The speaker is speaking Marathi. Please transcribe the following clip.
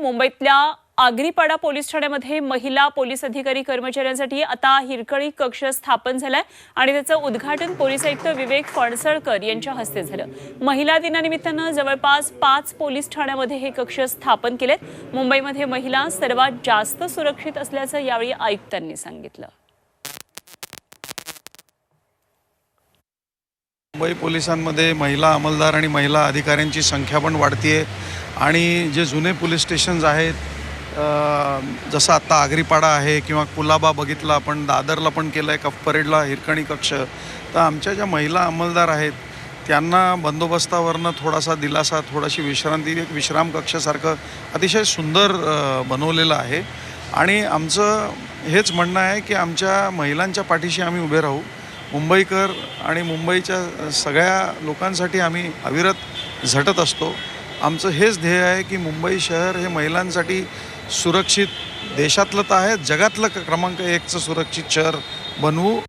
मुंबईतल्या आगरीपाडा पोलीस ठाण्यामध्ये महिला पोलीस अधिकारी कर्मचाऱ्यांसाठी आता हिरकळी कक्ष स्थापन झालाय आणि त्याचं उद्घाटन पोलीस आयुक्त विवेक फणसळकर यांच्या हस्ते झालं. महिला दिनानिमित्तानं जवळपास पाच पोलीस ठाण्यामध्ये हे कक्ष स्थापन केलेत. मुंबईमध्ये महिला सर्वात जास्त सुरक्षित असल्याचं यावेळी आयुक्तांनी सांगितलं. मुंबई पोलिसांमध्ये महिला अंमलदार आणि महिला अधिकाऱ्यांची संख्या पण वाढतीये. आणि जे जुने पोलीस स्टेशन्स आहेत जसं आत्ता आगरीपाडा आहे किंवा कुलाबा बघितला आपण दादरला पण केलं आहे कफ परेडला हिरकणी कक्ष. तर आमच्या ज्या महिला अंमलदार आहेत त्यांना बंदोबस्तावरनं थोडासा दिलासा थोडाशी विश्रांती एक विश्राम कक्षासारखं अतिशय सुंदर बनवलेलं आहे. आणि आमचं हेच म्हणणं आहे की आमच्या महिलांच्या पाठीशी आम्ही उभे राहू. मुंबईकर आणि मुंबईच्या सगळ्या लोकांसाठी आम्ही अविरत झटत असतो. आमचं हेच ध्येय आहे की मुंबई शहर हे महिलांसाठी सुरक्षित देशातलं तर आहे जगातलं क- क्रमांक एकचं सुरक्षित शहर बनवू.